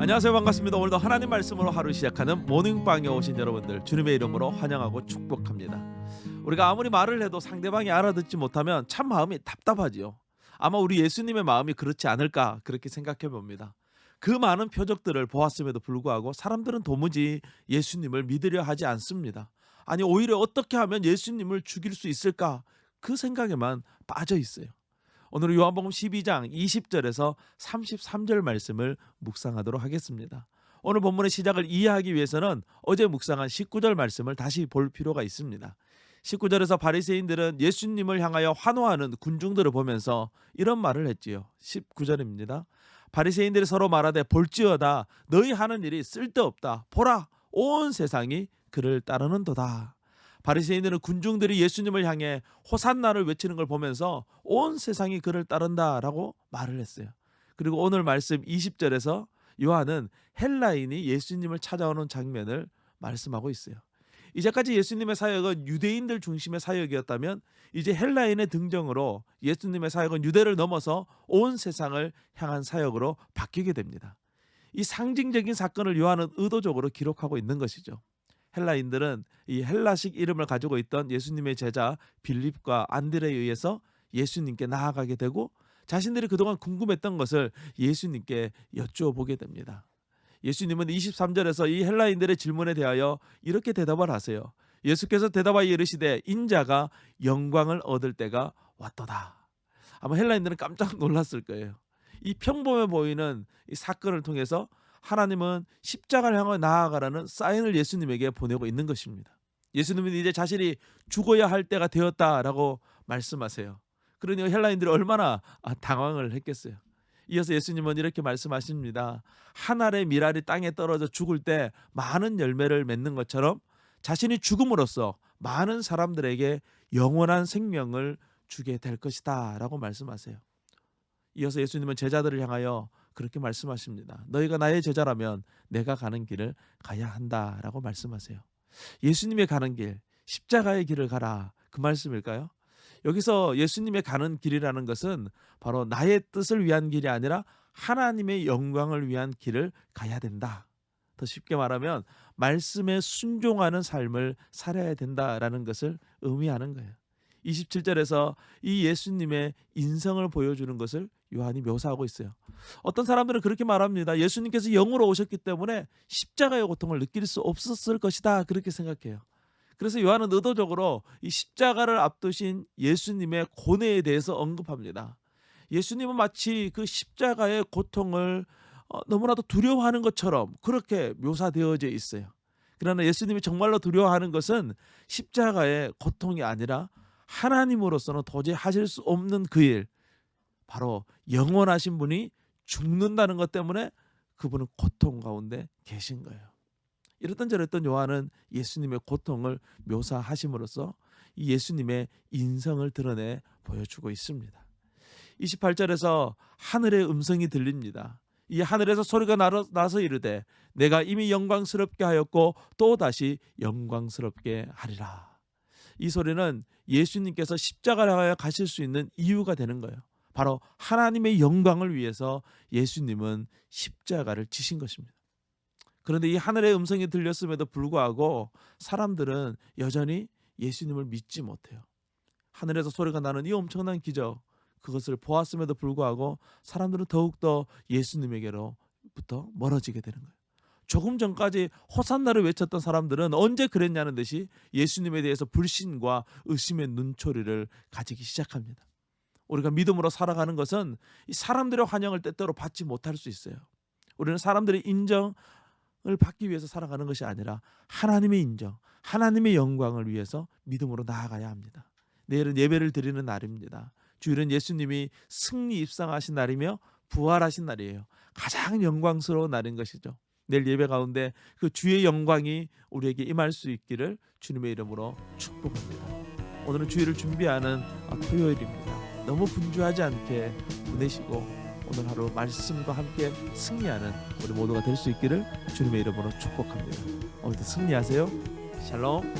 안녕하세요. 반갑습니다. 오늘도 하나님 말씀으로 하루 시작하는 모닝방에 오신 여러분들 주님의 이름으로 환영하고 축복합니다. 우리가 아무리 말을 해도 상대방이 알아듣지 못하면 참 마음이 답답하지요. 아마 우리 예수님의 마음이 그렇지 않을까 그렇게 생각해 봅니다. 그 많은 표적들을 보았음에도 불구하고 사람들은 도무지 예수님을 믿으려 하지 않습니다. 아니 오히려 어떻게 하면 예수님을 죽일 수 있을까? 그 생각에만 빠져 있어요 오늘은 요한복음 12장 20절에서 33절 말씀을 묵상하도록 하겠습니다. 오늘 본문의 시작을 이해하기 위해서는 어제 묵상한 19절 말씀을 다시 볼 필요가 있습니다. 19절에서 바리새인들은 예수님을 향하여 환호하는 군중들을 보면서 이런 말을 했지요. 19절입니다. 바리새인들이 서로 말하되 볼지어다 너희 하는 일이 쓸데없다. 보라 온 세상이 그를 따르는도다. 바리새인들은 군중들이 예수님을 향해 호산나를 외치는 걸 보면서 온 세상이 그를 따른다라고 말을 했어요. 그리고 오늘 말씀 20절에서 요한은 헬라인이 예수님을 찾아오는 장면을 말씀하고 있어요. 이제까지 예수님의 사역은 유대인들 중심의 사역이었다면 이제 헬라인의 등정으로 예수님의 사역은 유대를 넘어서 온 세상을 향한 사역으로 바뀌게 됩니다. 이 상징적인 사건을 요한은 의도적으로 기록하고 있는 것이죠. 헬라인들은 이 헬라식 이름을 가지고 있던 예수님의 제자 빌립과 안드레에 의해서 예수님께 나아가게 되고 자신들이 그동안 궁금했던 것을 예수님께 여쭈어보게 됩니다. 예수님은 23절에서 이 헬라인들의 질문에 대하여 이렇게 대답을 하세요. 예수께서 대답하여 이르시되 인자가 영광을 얻을 때가 왔도다. 아마 헬라인들은 깜짝 놀랐을 거예요. 이 평범해 보이는 이 사건을 통해서 하나님은 십자가를 향해 나아가라는 사인을 예수님에게 보내고 있는 것입니다. 예수님은 이제 자신이 죽어야 할 때가 되었다라고 말씀하세요. 그러니 헬라인들이 얼마나 아, 당황을 했겠어요. 이어서 예수님은 이렇게 말씀하십니다. 한 알의 밀알이 땅에 떨어져 죽을 때 많은 열매를 맺는 것처럼 자신이 죽음으로써 많은 사람들에게 영원한 생명을 주게 될 것이다 라고 말씀하세요. 이어서 예수님은 제자들을 향하여 그렇게 말씀하십니다. 너희가 나의 제자라면 내가 가는 길을 가야 한다라고 말씀하세요. 예수님의 가는 길, 십자가의 길을 가라. 그 말씀일까요? 여기서 예수님의 가는 길이라는 것은 바로 나의 뜻을 위한 길이 아니라 하나님의 영광을 위한 길을 가야 된다. 더 쉽게 말하면 말씀에 순종하는 삶을 살아야 된다라는 것을 의미하는 거예요. 27절에서 이 예수님의 인성을 보여주는 것을 요한이 묘사하고 있어요. 어떤 사람들은 그렇게 말합니다. 예수님께서 영으로 오셨기 때문에 십자가의 고통을 느낄 수 없었을 것이다. 그렇게 생각해요. 그래서 요한은 의도적으로 이 십자가를 앞두신 예수님의 고뇌에 대해서 언급합니다. 예수님은 마치 그 십자가의 고통을 어, 너무나도 두려워하는 것처럼 그렇게 묘사되어져 있어요. 그러나 예수님이 정말로 두려워하는 것은 십자가의 고통이 아니라 하나님으로서는 도저히 하실 수 없는 그 일, 바로 영원하신 분이 죽는다는 것 때문에 그분은 고통 가운데 계신 거예요. 이랬던 저랬던 요한은 예수님의 고통을 묘사하심으로써 이 예수님의 인성을 드러내 보여주고 있습니다. 28절에서 하늘의 음성이 들립니다. 이 하늘에서 소리가 나서 이르되 내가 이미 영광스럽게 하였고 또 다시 영광스럽게 하리라. 이 소리는 예수님께서 십자가를 향하여 가실 수 있는 이유가 되는 거예요. 바로 하나님의 영광을 위해서 예수님은 십자가를 지신 것입니다. 그런데 이 하늘의 음성이 들렸음에도 불구하고 사람들은 여전히 예수님을 믿지 못해요. 하늘에서 소리가 나는 이 엄청난 기적 그것을 보았음에도 불구하고 사람들은 더욱더 예수님에게로부터 멀어지게 되는 거예요. 조금 전까지 호산나를 외쳤던 사람들은 언제 그랬냐는 듯이 예수님에 대해서 불신과 의심의 눈초리를 가지기 시작합니다. 우리가 믿음으로 살아가는 것은 이 사람들의 환영을 때때로 받지 못할 수 있어요. 우리는 사람들의 인정을 받기 위해서 살아가는 것이 아니라 하나님의 인정, 하나님의 영광을 위해서 믿음으로 나아가야 합니다. 내일은 예배를 드리는 날입니다. 주일은 예수님이 승리 입상하신 날이며 부활하신 날이에요. 가장 영광스러운 날인 것이죠. 내일 예배 가운데 그 주의 영광이 우리에게 임할 수 있기를 주님의 이름으로 축복합니다. 오늘은 주일을 준비하는 토요일입니다. 너무 분주하지 않게 보내시고 오늘 하루 말씀과 함께 승리하는 우리 모두가 될 수 있기를 주님의 이름으로 축복합니다. 오늘도 승리하세요. 샬롬.